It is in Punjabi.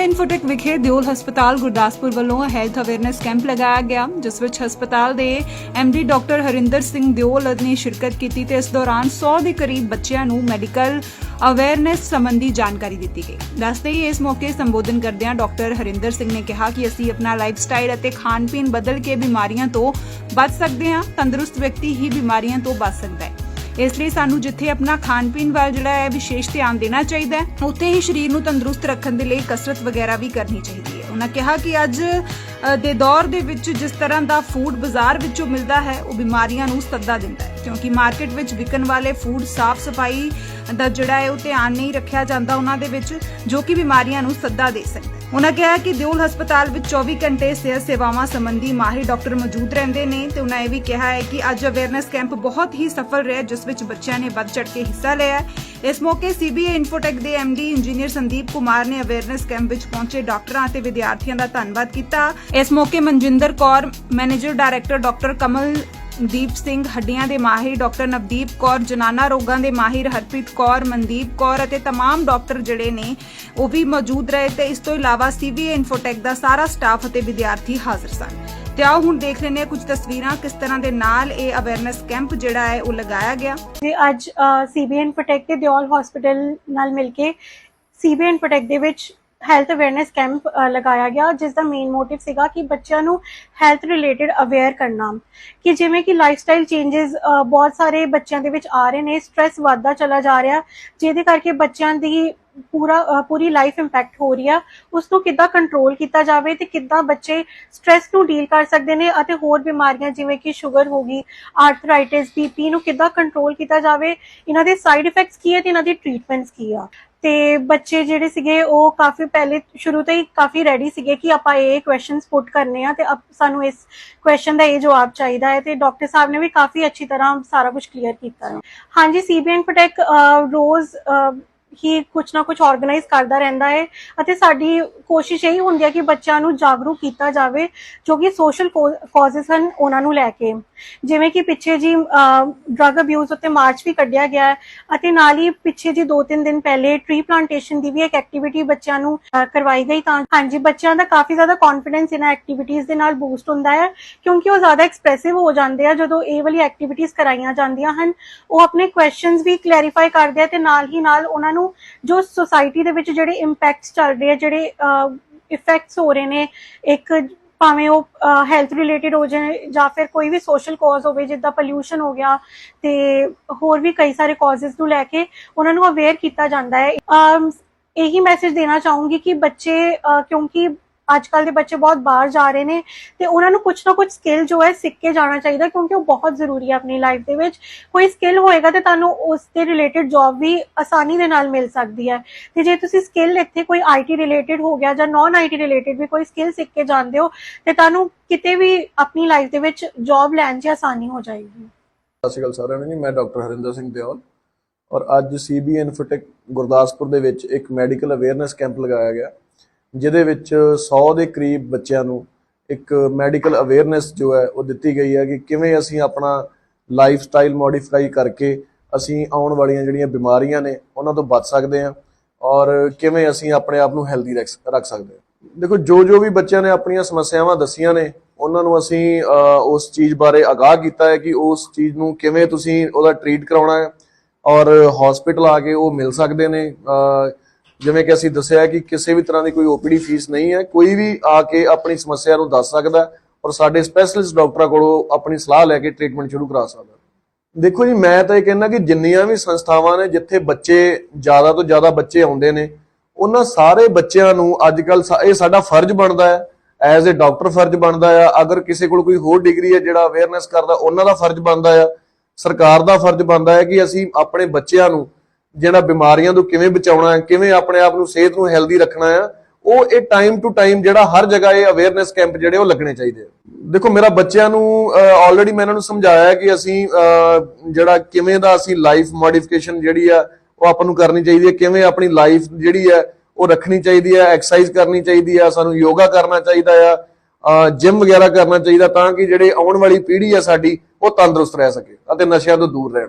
ਇਨਫੋਟੈਕ ਵਿਖੇ ਦਿਓਲ ਹਸਪਤਾਲ ਗੁਰਦਾਸਪੁਰ ਵੱਲੋਂ ਹੈਲਥ ਅਵੇਅਰਨੈਸ ਕੈਂਪ ਲਗਾਇਆ ਗਿਆ, ਜਿਸ ਵਿੱਚ ਹਸਪਤਾਲ ਦੇ ਐਮਡੀ ਡਾਕਟਰ ਹਰਿੰਦਰ ਸਿੰਘ ਦਿਓਲ ਨੇ ਸ਼ਿਰਕਤ ਕੀਤੀ ਤੇ ਇਸ ਦੌਰਾਨ 100 ਦੇ ਕਰੀਬ ਬੱਚਿਆਂ ਨੂੰ ਮੈਡੀਕਲ ਅਵੇਅਰਨੈਸ ਸੰਬੰਧੀ ਜਾਣਕਾਰੀ ਦਿੱਤੀ ਗਈ। ਦੱਸਦੇ ਹੀ ਇਸ ਮੌਕੇ ਸੰਬੋਧਨ ਕਰਦਿਆਂ ਡਾਕਟਰ ਹਰਿੰਦਰ ਸਿੰਘ ਨੇ ਕਿਹਾ ਕਿ ਅਸੀਂ ਆਪਣਾ ਲਾਈਫ ਸਟਾਈਲ ਅਤੇ ਖਾਣ ਪੀਣ ਬਦਲ ਕੇ ਬਿਮਾਰੀਆਂ ਤੋਂ ਬਚ ਸਕਦੇ ਹਾਂ, ਤੰਦਰੁਸਤ ਵਿਅਕਤੀ ਹੀ ਬਿਮਾਰੀਆਂ ਤੋਂ ਬਚ ਸਕਦਾ ਹੈ। ਇਸ ਲਈ ਸਾਨੂੰ ਜਿੱਥੇ ਆਪਣਾ ਖਾਣ ਪੀਣ ਵੱਲ ਜਿਹੜਾ ਹੈ ਵਿਸ਼ੇਸ਼ ਧਿਆਨ ਦੇਣਾ ਚਾਹੀਦਾ ਹੈ, ਉੱਥੇ ਹੀ ਸਰੀਰ ਨੂੰ ਤੰਦਰੁਸਤ ਰੱਖਣ ਦੇ ਲਈ ਕਸਰਤ ਵਗੈਰਾ ਵੀ ਕਰਨੀ ਚਾਹੀਦੀ ਹੈ। ਉਹਨਾਂ ਕਿਹਾ ਕਿ ਅੱਜ ਦੇ ਦੌਰ ਦੇ ਵਿੱਚ ਜਿਸ ਤਰ੍ਹਾਂ ਦਾ ਫੂਡ ਬਾਜ਼ਾਰ ਵਿੱਚੋਂ ਮਿਲਦਾ ਹੈ, ਉਹ ਬਿਮਾਰੀਆਂ ਨੂੰ ਸੱਦਾ ਦਿੰਦਾ ਹੈ। ਕਿਉਂਕਿ ਮਾਰਕੀਟ ਵਿੱਚ ਵਿਕਣ ਵਾਲੇ ਫੂਡ ਸਾਫ਼ ਸਫ਼ਾਈ ਦਾ ਜਿਹੜਾ ਹੈ ਉਹ ਧਿਆਨ ਨਹੀਂ ਰੱਖਿਆ ਜਾਂਦਾ ਉਹਨਾਂ ਦੇ ਵਿੱਚ, ਜੋ ਕਿ ਬਿਮਾਰੀਆਂ ਨੂੰ ਸੱਦਾ ਦੇ ਸਕਦਾ ਉਹਨਾਂ ਕਿਹਾ ਕਿ ਦਿਓਲ ਹਸਪਤਾਲ ਵਿੱਚ 24 ਘੰਟੇ ਸਿਹਤ ਸੇਵਾਵਾਂ ਸੰਬੰਧੀ ਮਾਹਿਰ ਡਾਕਟਰ ਮੌਜੂਦ ਰਹਿੰਦੇ ਨੇ ਤੇ ਉਹਨਾਂ ਇਹ ਵੀ ਕਿਹਾ ਹੈ ਕਿ ਅੱਜ ਅਵੇਅਰਨੈਸ ਕੈਂਪ ਬਹੁਤ ਹੀ ਸਫਲ ਰਿਹਾ, ਜਿਸ ਵਿੱਚ ਬੱਚਿਆਂ ਨੇ ਵੱਧ ਚੜ ਕੇ ਹਿੱਸਾ ਲਿਆ ਇਸ ਮੌਕੇ ਸੀਬੀਏ ਇਨਫੋਟੈਕ ਦੇ ਐਮਡੀ ਇੰਜੀਨੀਅਰ ਸੰਦੀਪ ਕੁਮਾਰ ਨੇ ਅਵੇਅਰਨੈਸ ਕੈਂਪ ਵਿੱਚ ਪਹੁੰਚੇ ਡਾਕਟਰਾਂ ਅਤੇ ਵਿਦਿਆਰਥੀਆਂ ਦਾ ਧੰਨਵਾਦ ਕੀਤਾ। ਇਸ ਮੌਕੇ Manjinder Kaur manager director doctor ਦੀਪ ਸਿੰਘ ਹੱਡੀਆਂ ਦੇ ਮਾਹਿਰ ਡਾਕਟਰ ਨਵਦੀਪ ਕੌਰ ਜਨਾਨਾ ਰੋਗਾਂ ਦੇ ਮਾਹਿਰ ਹਰਪ੍ਰੀਤ ਕੌਰ ਮਨਦੀਪ ਕੌਰ ਅਤੇ तमाम ਡਾਕਟਰ ਜਿਹੜੇ ਨੇ ਉਹ ਵੀ ਮੌਜੂਦ ਰਹੇ ਤੇ ਇਸ ਤੋਂ ਇਲਾਵਾ ਸੀਬੀਏ ਇਨਫੋਟੈਕ ਦਾ ਸਾਰਾ ਸਟਾਫ ਅਤੇ ਵਿਦਿਆਰਥੀ ਹਾਜ਼ਰ ਸਨ ਤੇ ਆਓ ਹੁਣ ਦੇਖ ਲੈਂਦੇ ਹਾਂ ਕੁਝ ਤਸਵੀਰਾਂ ਕਿਸ ਤਰ੍ਹਾਂ ਦੇ ਨਾਲ ਇਹ ਅਵੇਅਰਨੈਸ ਕੈਂਪ ਜਿਹੜਾ ਹੈ ਉਹ ਲਗਾਇਆ ਗਿਆ ਤੇ ਅੱਜ ਸੀਬੀਐਨ ਪ੍ਰੋਟੈਕਟ ਦੇ ਦਿਓਲ ਹਸਪੀਟਲ ਨਾਲ ਮਿਲ ਕੇ ਸੀਬੀਐਨ ਪ੍ਰੋਟੈਕਟ ਦੇ ਵਿੱਚ ਹੈਲਥ ਅਵੇਅਰਨੈਸ ਕੈਂਪ ਲਗਾਇਆ ਗਿਆ ਜਿਸ ਦਾ ਮੇਨ ਮੋਟਿਵ ਸੀਗਾ ਕਿ ਬੱਚਿਆਂ ਨੂੰ ਹੈਲਥ ਰਿਲੇਟਡ ਅਵੇਅਰ ਕਰਨਾ। ਕਿ ਜਿਵੇਂ ਕਿ ਲਾਈਫ ਸਟਾਈਲ ਚੇਂजेस ਬਹੁਤ ਸਾਰੇ ਬੱਚਿਆਂ ਦੇ ਵਿੱਚ ਆ ਰਹੇ ਨੇ ਸਟ्रेस ਵੱਧਦਾ ਚਲਾ ਜਾ ਰਿਹਾ, ਜਿਹਦੇ ਕਰਕੇ ਬੱਚਿਆਂ ਦੀ ਪੂਰਾ ਪੂਰੀ ਲਾਈਫ ਇੰਪੈਕਟ ਹੋ ਰਹੀ ਆ। ਉਸ ਨੂੰ ਕਿੱਦਾਂ ਕੰਟਰੋਲ ਕੀਤਾ ਜਾਵੇ ਤੇ ਕਿੱਦਾਂ ਬੱਚੇ ਸਟ्रेस ਨੂੰ ਡੀਲ ਕਰ ਸਕਦੇ ਨੇ ਅਤੇ ਹੋਰ ਬਿਮਾਰੀਆਂ ਜਿਵੇਂ ਕਿ ਸ਼ੂਗਰ ਹੋ ਗਈ ਆਰਥਰਾਈਟਿਸ ਬੀਪੀ ਨੂੰ ਕਿੱਦਾਂ ਕੰਟਰੋਲ ਕੀਤਾ ਜਾਵੇ, ਇਹਨਾਂ ਦੇ ਸਾਈਡ ਇਫੈਕਟਸ ਕੀ ਹੈ ਤੇ ਇਹਨਾਂ ਦੀ ਟ੍ਰੀਟਮੈਂਟਸ ਕੀ ਆ। ਤੇ ਬੱਚੇ ਜਿਹੜੇ ਸੀਗੇ, ਉਹ ਕਾਫੀ ਪਹਿਲੇ ਸ਼ੁਰੂ ਤੋਂ ਹੀ ਕਾਫੀ ਰੈਡੀ ਸੀਗੇ ਕਿ ਆਪਾਂ ਇਹ ਕੁਐਸਚਨਸ ਪੁੱਟ ਕਰਨੇ ਆ ਤੇ ਅਬ ਸਾਨੂੰ ਇਸ ਕੁਐਸਚਨ ਦਾ ਇਹ ਜਵਾਬ ਚਾਹੀਦਾ ਹੈ ਤੇ ਡਾਕਟਰ ਸਾਹਿਬ ਨੇ ਵੀ ਕਾਫੀ ਅੱਛੀ ਤਰ੍ਹਾਂ ਸਾਰਾ ਕੁਝ ਕਲੀਅਰ ਕੀਤਾ ਹੈ। ਹਾਂਜੀ ਸੀਬੀਐਨ ਪ੍ਰੋਟੈਕ ਰੋਜ਼ ਹੀ ਕੁਝ ਨਾ ਕੁਝ ਆਰਗੇਨਾਈਜ਼ ਕਰਦਾ ਰਹਿੰਦਾ ਹੈ ਅਤੇ ਸਾਡੀ ਕੋਸ਼ਿਸ਼ ਇਹੀ ਹੁੰਦੀ ਹੈ ਕਿ ਬੱਚਿਆਂ ਨੂੰ ਜਾਗਰੂਕ ਕੀਤਾ ਜਾਵੇ, ਜੋ ਕਿ ਸੋਸ਼ਲ ਕਾਜ਼ਸ ਹਨ ਉਹਨਾਂ ਨੂੰ ਲੈ ਕੇ। ਜਿਵੇਂ ਕਿ ਪਿੱਛੇ ਜੀ ਡਰੱਗ ਅਬਿਊਜ਼ ਉੱਤੇ ਮਾਰਚ ਵੀ ਕੱਢਿਆ ਗਿਆ ਅਤੇ ਨਾਲ ਹੀ ਪਿੱਛੇ ਜੀ 2-3 ਦਿਨ ਪਹਿਲੇ ਟ੍ਰੀ ਪਲਾਂਟੇਸ਼ਨ ਦੀ ਵੀ ਇੱਕ ਐਕਟੀਵਿਟੀ ਬੱਚਿਆਂ ਨੂੰ ਕਰਵਾਈ ਗਈ ਤਾਂ ਹਾਂਜੀ, ਬੱਚਿਆਂ ਦਾ ਕਾਫੀ ਜ਼ਿਆਦਾ ਕੌਨਫੀਡੈਂਸ ਇਹਨਾਂ ਐਕਟੀਵਿਟੀਜ਼ ਦੇ ਨਾਲ ਬੂਸਟ ਹੁੰਦਾ ਹੈ ਕਿਉਂਕਿ ਉਹ ਜ਼ਿਆਦਾ ਐਕਸਪ੍ਰੈਸਿਵ ਹੋ ਜਾਂਦੇ ਆ ਜਦੋਂ ਇਹ ਵਾਲੀ ਐਕਟੀਵਿਟੀਜ਼ ਕਰਾਈਆਂ ਜਾਂਦੀਆਂ ਹਨ। ਉਹ ਆਪਣੇ ਕੁਐਸਚਨਸ ਵੀ ਕਲੈਰੀਫਾਈ ਕਰਦੇ ਆ ਤੇ ਨਾਲ ਹੀ ਨਾਲ ਉਹਨਾਂ ਨੂੰ ਜੋ ਸੋਸਾਇਟੀ ਦੇ ਵਿੱਚ ਜਿਹੜੇ ਇੰਪੈਕਟਸ ਚੱਲ ਰਹੇ ਆ ਜਿਹੜੇ ਇਫੈਕਟਸ ਹੋ ਰਹੇ ਨੇ ਇੱਕ ਭਾਵੇਂ ਉਹ ਹੈਲਥ ਰਿਲੇਟਡ ਹੋ ਜਾਣ ਜਾਂ ਫਿਰ ਕੋਈ ਵੀ ਸੋਸ਼ਲ ਕਾਜ਼ ਹੋਵੇ ਜਿੱਦਾਂ ਪੋਲਿਊਸ਼ਨ ਹੋ ਗਿਆ ਤੇ ਹੋਰ ਵੀ ਕਈ ਸਾਰੇ ਕਾਜ਼ਸ ਨੂੰ ਲੈ ਕੇ ਉਹਨਾਂ ਨੂੰ ਅਵੇਅਰ ਕੀਤਾ ਜਾਂਦਾ ਹੈ। ਇਹੀ ਮੈਸੇਜ ਦੇਣਾ ਚਾਹੂੰਗੀ ਕਿ ਬੱਚੇ ਅਹ, ਕਿਉਂਕਿ ਅੱਜ ਕੱਲ ਦੇ ਬੱਚੇ ਬਹੁਤ ਬਾਹਰ ਜਾ ਰਹੇ ਨੇ ਤੇ ਉਹਨਾਂ ਨੂੰ ਕੁਝ ਨਾ ਕੁਝ ਸਕਿੱਲ ਜੋ ਹੈ ਸਿੱਖ ਕੇ ਜਾਣਾ ਚਾਹੀਦਾ ਕਿਉਂਕਿ ਉਹ ਬਹੁਤ ਜ਼ਰੂਰੀ ਹੈ ਆਪਣੀ ਲਾਈਫ ਦੇ ਵਿੱਚ। ਕੋਈ ਸਕਿੱਲ ਹੋਏਗਾ ਤੇ ਤੁਹਾਨੂੰ ਉਸ ਦੇ ਰਿਲੇਟਡ ਜੌਬ ਵੀ ਆਸਾਨੀ ਦੇ ਨਾਲ ਮਿਲ ਸਕਦੀ ਹੈ। ਤੇ ਜੇ ਤੁਸੀਂ ਸਕਿੱਲ ਇੱਥੇ ਕੋਈ ਆਈਟੀ ਰਿਲੇਟਡ ਹੋ ਗਿਆ ਜਾਂ ਨਾਨ ਆਈਟੀ ਰਿਲੇਟਡ ਵੀ ਕੋਈ ਸਕਿੱਲ ਸਿੱਖ ਕੇ ਜਾਂਦੇ ਹੋ, ਤੇ ਤੁਹਾਨੂੰ ਕਿਤੇ ਵੀ ਆਪਣੀ ਲਾਈਫ ਦੇ ਵਿੱਚ ਜੌਬ ਲੈਣ 'ਚ ਆਸਾਨੀ ਹੋ ਜਾਏਗੀ। ਸਤਿ ਸ਼੍ਰੀ ਅਕਾਲ ਸਾਰਿਆਂ ਨੂੰ ਜੀ, ਮੈਂ ਡਾਕਟਰ ਹਰਿੰਦਰ ਸਿੰਘ ਦਿਓਲ ਔਰ ਅੱਜ ਸੀਬੀਐਨ ਫਿਟਕ ਗੁਰਦਾਸਪੁਰ ਦੇ ਵਿੱਚ ਇੱਕ ਮੈਡੀਕਲ ਅਵੇਅਰਨੈਸ ਕੈਂਪ ਲਗਾਇਆ ਗਿਆ। ਜਿਹਦੇ ਵਿੱਚ 100 ਦੇ ਕਰੀਬ ਬੱਚਿਆਂ ਨੂੰ ਇੱਕ ਮੈਡੀਕਲ ਅਵੇਅਰਨੈਸ ਜੋ ਹੈ ਉਹ ਦਿੱਤੀ ਗਈ ਹੈ ਕਿ ਕਿਵੇਂ ਅਸੀਂ ਆਪਣਾ ਲਾਈਫ ਸਟਾਈਲ ਮੋਡੀਫਾਈ ਕਰਕੇ ਅਸੀਂ ਆਉਣ ਵਾਲੀਆਂ ਜਿਹੜੀਆਂ ਬਿਮਾਰੀਆਂ ਨੇ ਉਹਨਾਂ ਤੋਂ ਬਚ ਸਕਦੇ ਹਾਂ ਔਰ ਕਿਵੇਂ ਅਸੀਂ ਆਪਣੇ ਆਪ ਨੂੰ ਹੈਲਦੀ ਰੱਖ ਸਕਦੇ ਹਾਂ। ਦੇਖੋ ਜੋ ਜੋ ਵੀ ਬੱਚਿਆਂ ਨੇ ਆਪਣੀਆਂ ਸਮੱਸਿਆਵਾਂ ਦੱਸੀਆਂ ਨੇ, ਉਹਨਾਂ ਨੂੰ ਅਸੀਂ ਉਸ ਚੀਜ਼ ਬਾਰੇ ਆਗਾਹ ਕੀਤਾ ਹੈ ਕਿ ਉਸ ਚੀਜ਼ ਨੂੰ ਕਿਵੇਂ ਤੁਸੀਂ ਉਹਦਾ ਟ੍ਰੀਟ ਕਰਾਉਣਾ ਹੈ ਔਰ ਹਸਪੀਟਲ ਆ ਕੇ ਉਹ ਮਿਲ ਸਕਦੇ ਨੇ ਜਿਵੇਂ ਕਿ ਅਸੀਂ ਦੱਸਿਆ ਕਿ ਕਿਸੇ ਵੀ ਤਰ੍ਹਾਂ ਦੀ ਕੋਈ ਓਪੀਡੀ ਫੀਸ ਨਹੀਂ ਹੈ, ਕੋਈ ਵੀ ਆ ਕੇ ਆਪਣੀ ਸਮੱਸਿਆ ਨੂੰ ਦੱਸ ਸਕਦਾ ਔਰ ਸਾਡੇ ਸਪੈਸ਼ਲਿਸਟ ਡਾਕਟਰਾਂ ਕੋਲੋਂ ਆਪਣੀ ਸਲਾਹ ਲੈ ਕੇ ਟ੍ਰੀਟਮੈਂਟ ਸ਼ੁਰੂ ਕਰਾ ਸਕਦਾ ਦੇਖੋ ਜੀ, ਮੈਂ ਤਾਂ ਇਹ ਕਹਿੰਦਾ ਕਿ ਜਿੰਨੀਆਂ ਵੀ ਸੰਸਥਾਵਾਂ ਨੇ ਜਿੱਥੇ ਬੱਚੇ ਜ਼ਿਆਦਾ ਤੋਂ ਜ਼ਿਆਦਾ ਬੱਚੇ ਆਉਂਦੇ ਨੇ, ਉਹਨਾਂ ਸਾਰੇ ਬੱਚਿਆਂ ਨੂੰ ਅੱਜ ਕੱਲ ਇਹ ਸਾਡਾ ਫਰਜ਼ ਬਣਦਾ ਹੈ, ਐਜ਼ ਅ ਡਾਕਟਰ ਫਰਜ਼ ਬਣਦਾ ਆ। ਅਗਰ ਕਿਸੇ ਕੋਲ ਕੋਈ ਹੋਰ ਡਿਗਰੀ ਹੈ ਜਿਹੜਾ ਅਵੇਅਰਨੈਸ ਕਰਦਾ, ਉਹਨਾਂ ਦਾ ਫਰਜ਼ ਬਣਦਾ ਆ। ਸਰਕਾਰ ਦਾ ਫਰਜ਼ ਬਣਦਾ ਹੈ ਕਿ ਅਸੀਂ ਆਪਣੇ ਬੱਚਿਆਂ ਨੂੰ ਜਿਹੜਾ ਬਿਮਾਰੀਆਂ ਤੋਂ ਕਿਵੇਂ ਬਚਾਉਣਾ ਹੈ, ਕਿਵੇਂ ਆਪਣੇ ਆਪ ਨੂੰ ਸਿਹਤ ਨੂੰ ਹੈਲਦੀ ਰੱਖਣਾ ਆ ਉਹ ਇਹ ਟਾਈਮ ਟੂ ਟਾਈਮ ਜਿਹੜਾ ਹਰ ਜਗ੍ਹਾ ਇਹ ਅਵੇਅਰਨੈਸ ਕੈਂਪ ਜਿਹੜੇ ਉਹ ਲੱਗਣੇ ਚਾਹੀਦੇ ਆ। ਦੇਖੋ, ਮੇਰਾ ਬੱਚਿਆਂ ਨੂੰ ਆਲਰੇਡੀ ਮੈਂ ਇਹਨਾਂ ਨੂੰ ਸਮਝਾਇਆ ਕਿ ਅਸੀਂ ਜਿਹੜਾ ਕਿਵੇਂ ਦਾ ਅਸੀਂ ਲਾਈਫ ਮੋਡੀਫਿਕੇਸ਼ਨ ਜਿਹੜੀ ਆ, ਉਹ ਆਪਾਂ ਨੂੰ ਕਰਨੀ ਚਾਹੀਦੀ ਹੈ, ਕਿਵੇਂ ਆਪਣੀ ਲਾਈਫ ਜਿਹੜੀ ਹੈ, ਉਹ ਰੱਖਣੀ ਚਾਹੀਦੀ ਹੈ ਐਕਸਰਸਾਈਜ਼ ਕਰਨੀ ਚਾਹੀਦੀ ਆ ਸਾਨੂੰ ਯੋਗਾ ਕਰਨਾ ਚਾਹੀਦਾ ਆ ਜਿਮ ਵਗੈਰਾ ਕਰਨਾ ਚਾਹੀਦਾ ਤਾਂ ਕਿ ਜਿਹੜੇ ਆਉਣ ਵਾਲੀ ਪੀੜ੍ਹੀ ਆ ਸਾਡੀ, ਉਹ ਤੰਦਰੁਸਤ ਰਹਿ ਸਕੇ ਅਤੇ ਨਸ਼ਿਆਂ ਤੋਂ ਦੂਰ ਰਹਿਣ।